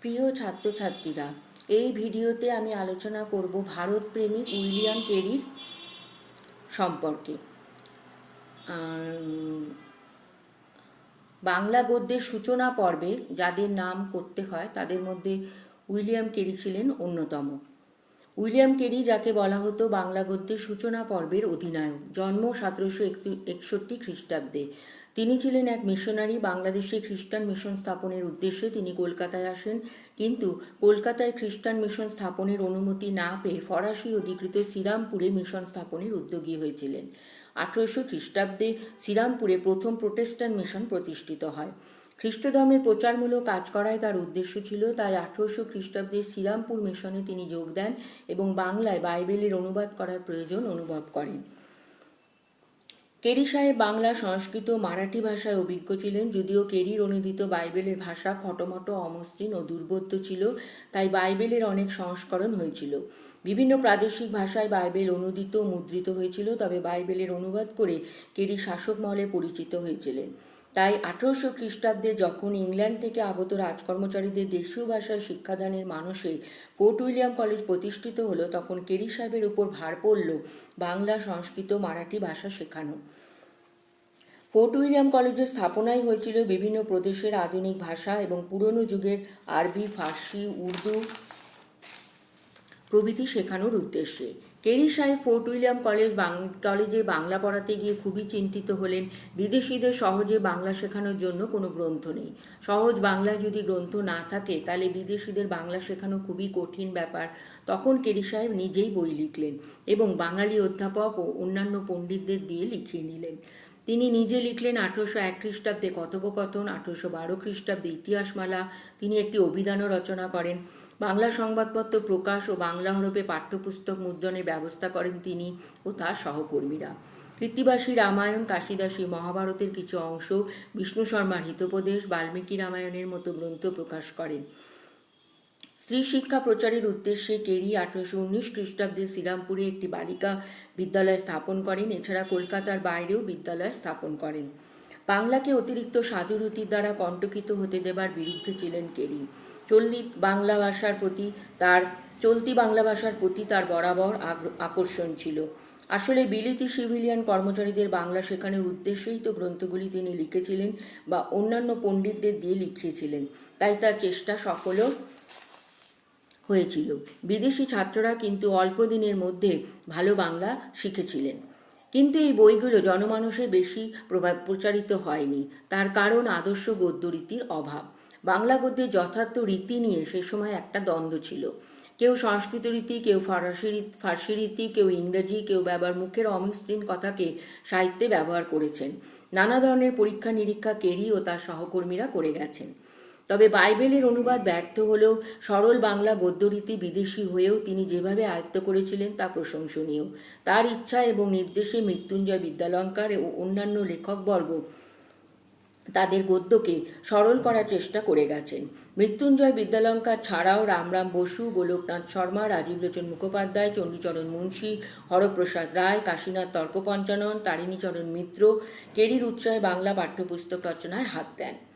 প্রিয় ছাত্রছাত্রীরা, এই ভিডিওতে আমি আলোচনা করব ভারত প্রেমিক উইলিয়াম কেরির সম্পর্কে। বাংলা গদ্যের সূচনা পর্বে যাদের নাম করতে হয়, তাদের মধ্যে উইলিয়াম কেরি ছিলেন অন্যতম। উইলিয়াম কেরি, যাকে বলা হতো বাংলা গদ্যের সূচনা পর্বের অধিনায়ক, জন্ম সতেরোশো একষট্টি খ্রিস্টাব্দে। তিনি ছিলেন এক মিশনারি, বাংলাদেশে খ্রিস্টান মিশন স্থাপনের উদ্দেশ্যে তিনি কলকাতায় আসেন, কিন্তু কলকাতায় খ্রিস্টান মিশন স্থাপনের অনুমতি না পেয়ে ফরাসি অধিকৃত শ্রীরামপুরে মিশন স্থাপনের উদ্যোগী হয়েছিলেন। আঠারোশো খ্রিস্টাব্দে শ্রীরামপুরে প্রথম প্রোটেস্ট্যান্ট মিশন প্রতিষ্ঠিত হয়। খ্রিস্টধর্মের প্রচারমূলক কাজ করাই তার উদ্দেশ্য ছিল, তাই আঠারোশো খ্রিস্টাব্দে শ্রীরামপুর মিশনে তিনি যোগ দেন এবং বাংলায় বাইবেলের অনুবাদ করার প্রয়োজন অনুভব করেন। কেরি সাহেব বাংলা সংস্কৃত মারাঠি ভাষায় অভিজ্ঞ ছিলেন, যদিও কেরির অনুদিত বাইবেলের ভাষা খটোমটো, অমসৃণ ও দুর্বোধ্য ছিল, তাই বাইবেলের অনেক সংস্করণ হয়েছিল। বিভিন্ন প্রাদেশিক ভাষায় বাইবেল অনুদিত মুদ্রিত হয়েছিল, তবে বাইবেলের অনুবাদ করে কেরি শাসক মহলে পরিচিত হয়েছিলেন। তাই আঠারোশো খ্রিস্টাব্দে যখন ইংল্যান্ড থেকে আগত রাজকর্মচারীদের দেশীয় ভাষায় শিক্ষাদানের মানসে ফোর্ট উইলিয়াম কলেজ প্রতিষ্ঠিত হলো, তখন কেরি সাহেবের উপর ভার পড়ল বাংলা, সংস্কৃত, মারাঠি ভাষা শেখানো। ফোর্ট উইলিয়াম কলেজের স্থাপনাই হয়েছিল বিভিন্ন প্রদেশের আধুনিক ভাষা এবং পুরনো যুগের আরবি, ফার্সি, উর্দু প্রভৃতি শেখানোর উদ্দেশ্যে। কেরি সাহেব ফোর্ট উইলিয়াম কলেজ কলেজে বাংলা পড়াতে গিয়ে খুবই চিন্তিত হলেন। বিদেশিদের সহজে বাংলা শেখানোর জন্য কোনো গ্রন্থ নেই। সহজ বাংলায় যদি গ্রন্থ না থাকে, তাহলে বিদেশিদের বাংলা শেখানো খুবই কঠিন ব্যাপার। তখন কেরি সাহেব নিজেই বই লিখলেন এবং বাঙালি অধ্যাপক ও অন্যান্য পণ্ডিতদের দিয়ে লিখিয়ে নিলেন। তিনি নিজে লিখলেন আঠারোশো এক খ্রিস্টাব্দে কথোপকথন, আঠারোশো বারো খ্রিস্টাব্দে ইতিহাসমালা। তিনি একটি অভিধানও রচনা করেন। বাংলা সংবাদপত্র প্রকাশ ও বাংলা হরফে পাঠ্যপুস্তক মুদ্রণের ব্যবস্থা করেন তিনি ও তার সহকর্মীরা। কৃত্তিবাসী রামায়ণ, কাশিদাসী মহাভারতের কিছু অংশ, বিষ্ণু শর্মার হিতোপদেশ, বাল্মীকি রামায়ণের মতো গ্রন্থ প্রকাশ করেন। স্ত্রী শিক্ষা প্রচারের উদ্দেশ্যে কেরি আঠারোশো উনিশ খ্রিস্টাব্দে শ্রীরামপুরে একটি বালিকা বিদ্যালয় স্থাপন করেন। এছাড়া কলকাতার বাইরেও বিদ্যালয় স্থাপন করেন। বাংলাকে অতিরিক্ত সাধুরীতির দ্বারা কণ্টকিত হতে দেবার বিরুদ্ধে ছিলেন কেরি। চলতি বাংলা ভাষার প্রতি তার, চলতি বাংলা ভাষার প্রতি তার বরাবর আকর্ষণ ছিল। আসলে বিলিতি সিভিলিয়ান কর্মচারীদের বাংলা শেখানোর উদ্দেশ্যেই তো গ্রন্থগুলি তিনি লিখেছিলেন বা অন্যান্য পণ্ডিতদের দিয়ে লিখিয়েছিলেন। তাই তার চেষ্টা সফলও হয়েছিল। বিদেশি ছাত্ররা কিন্তু অল্প দিনের মধ্যে ভালো বাংলা শিখেছিলেন। কিন্তু এই বইগুলো জনমানুষে বেশি প্রভাব প্রচারিত হয়নি। তার কারণ আদর্শ গদ্যরীতির অভাব। বাংলা গদ্যের যথার্থ রীতি নিয়ে সে সময় একটা দ্বন্দ্ব ছিল। কেউ সংস্কৃত রীতি, কেউ ফরাসি রীতি, ফার্সি রীতি, কেউ ইংরেজি, কেউ ব্যবহার, মুখের অমসৃণ কথাকে সাহিত্যে ব্যবহার করেছেন। নানা ধরনের পরীক্ষা নিরীক্ষা কেরি ও তার সহকর্মীরা করে গেছেন। তবে বাইবেলের অনুবাদ ব্যর্থ হলেও সরল বাংলা গদ্যরীতি বিদেশি হয়েও তিনি যেভাবে আয়ত্ত করেছিলেন তা প্রশংসনীয়। তার ইচ্ছা এবং নির্দেশে মৃত্যুঞ্জয় বিদ্যালঙ্কার ও অন্যান্য লেখকবর্গ তাদের গদ্যকে স্মরণ করার চেষ্টা করে গেছেন। মৃত্যুঞ্জয় বিদ্যালঙ্কার ছাড়াও রামরাম বসু, গোলকনাথ শর্মা রাজীবলোচন মুখোপাধ্যায়, চণ্ডীচরণ মুন্সী, হরপ্রসাদ রায়, কাশীনাথ তর্কপঞ্চানন, তারিণীচরণ মিত্র, কেরির উৎসাহে বাংলা পাঠ্যপুস্তক রচনায় হাত দেন।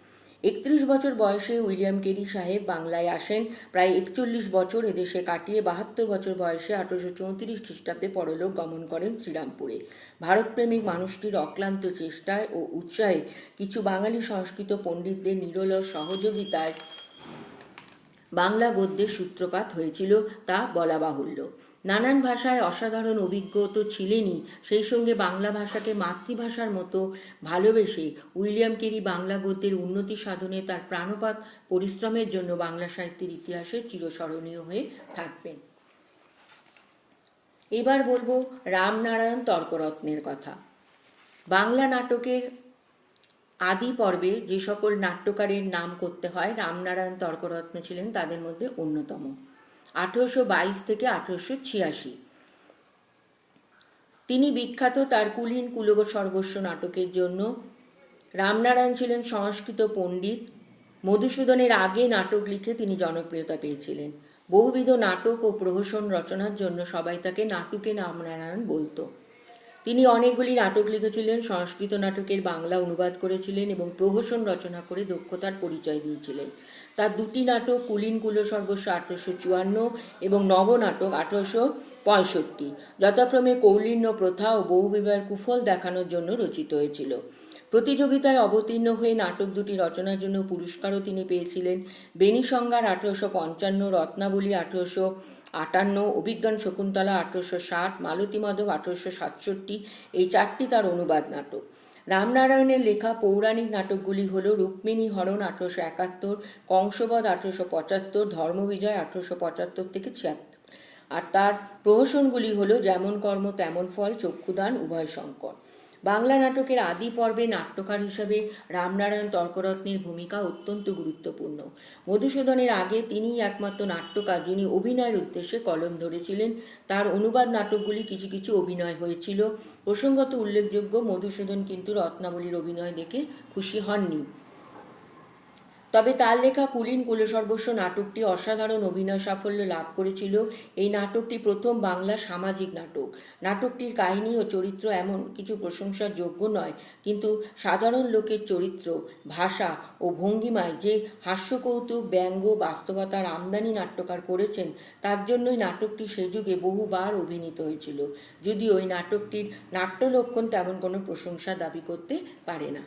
একত্রিশ বছর বয়সে উইলিয়াম কেরি সাহেব বাংলায় আসেন। প্রায় একচল্লিশ বছর এদেশে কাটিয়ে বাহাত্তর বছর বয়সে আঠারোশো চৌত্রিশ খ্রিস্টাব্দে পরলোক গমন করেন শ্রীরামপুরে। ভারতপ্রেমিক মানুষটির অক্লান্ত চেষ্টায় ও উৎসাহে কিছু বাঙালি সংস্কৃত পণ্ডিতদের নিরলস সহযোগিতায় বাংলা গদ্যের সূত্রপাত হয়েছিল, তা বলা বাহুল্য। নানান ভাষায় অসাধারণ অভিজ্ঞ তো ছিলেনই, সেই সঙ্গে বাংলা ভাষাকে মাতৃভাষার মতো ভালোবেসে উইলিয়াম কেরি বাংলা গদ্যের উন্নতি সাধনে তার প্রাণপাত পরিশ্রমের জন্য বাংলা সাহিত্যের ইতিহাসে চিরস্মরণীয় হয়ে থাকবেন। এবার বলব রামনারায়ণ তর্করত্নের কথা। বাংলা নাটকের আদি পর্বে যে সকল নাট্যকারের নাম করতে হয়, রামনারায়ণ তর্করত্ন ছিলেন তাদের মধ্যে অন্যতম। আঠেরোশো বাইশ থেকে আঠেরোশো ছিয়াশি। তিনি বিখ্যাত তার কুলীন কুলব সর্বস্ব নাটকের জন্য। রামনারায়ণ ছিলেন সংস্কৃত পণ্ডিত। মধুসূদনের আগে নাটক লিখে তিনি জনপ্রিয়তা পেয়েছিলেন। বহুবিধ নাটক ও প্রহসন রচনার জন্য সবাই তাকে নাটুকে রামনারায়ণ বলতো। তিনি অনেকগুলি নাটক লিখেছিলেন, সংস্কৃত নাটকের বাংলা অনুবাদ করেছিলেন এবং প্রহসন রচনা করে দক্ষতার পরিচয় দিয়েছিলেন। তার দুটি নাটক কুলিন কুল সর্বস্ব আঠারোশো চুয়ান্ন এবং নবনাটক আঠারোশো পঁয়ষট্টি। যথাক্রমে কৌলিন্য প্রথা ও বহুবিবাহের কুফল দেখানোর জন্য রচিত হয়েছিল। প্রতিযোগিতায় অবতীর্ণ হয়ে নাটক দুটি রচনার জন্য পুরস্কারও তিনি পেয়েছিলেন। বেনিসংগার আঠারোশো পঞ্চান্ন, রত্নাবলী আঠারোশো আটান্ন, অভিজ্ঞান শকুন্তলা আঠারোশো ষাট, মালতী মাধব আঠারোশো সাতষট্টি, এই চারটি তার অনুবাদ নাটক। রামনারায়ণের লেখা পৌরাণিক নাটকগুলি হল রুক্মিণী হরণ আঠারোশো একাত্তর, কংসবধ আঠারোশো পঁচাত্তর, ধর্মবিজয় আঠারোশো পঁচাত্তর থেকে ছিয়াত্তর। আর তার প্রহসনগুলি হল যেমন কর্ম তেমন ফল, চক্ষুদান, উভয় শঙ্কর। বাংলা নাটকের আদি পর্বে নাট্যকার হিসাবে রামনারায়ণ তর্করত্নের ভূমিকা অত্যন্ত গুরুত্বপূর্ণ। মধুসূদনের আগে তিনিই একমাত্র নাট্যকার যিনি অভিনয়ের উদ্দেশ্যে কলম ধরেছিলেন। তার অনুবাদ নাটকগুলি কিছু কিছু অভিনয় হয়েছিল। প্রসঙ্গত উল্লেখযোগ্য মধুসূদন কিন্তু রত্নাবলীর অভিনয় দেখে খুশি হননি। তবে তার লেখা কুলীন কুলসর্বস্ব নাটকটি অসাধারণ অভিনয় সাফল্য লাভ করেছিল। এই নাটকটি প্রথম বাংলা সামাজিক নাটক। নাটকটির কাহিনী ও চরিত্র এমন কিছু প্রশংসার যোগ্য নয়, কিন্তু সাধারণ লোকের চরিত্র, ভাষা ও ভঙ্গিমায় যে হাস্যকৌতুক, ব্যঙ্গ বাস্তবতার আমদানি নাট্যকার করেছেন, তার জন্যই নাটকটি সে যুগে বহুবার অভিনীত হয়েছিল। যদিও ওই নাটকটির নাট্যলক্ষণ তেমন কোনো প্রশংসা দাবি করতে পারে না।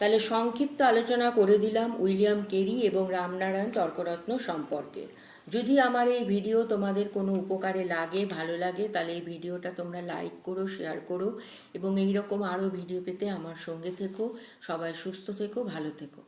তাহলে সংক্ষিপ্ত আলোচনা করে দিলাম উইলিয়াম কেরি এবং রামনারায়ণ তর্করত্ন সম্পর্কে। যদি আমার এই ভিডিও তোমাদের কোনো উপকারে লাগে, ভালো লাগে, তাহলে এই ভিডিওটা তোমরা লাইক করো, শেয়ার করো এবং এই রকম আরও ভিডিও পেতে আমার সঙ্গে থেকো। সবাই সুস্থ থেকো, ভালো থেকো।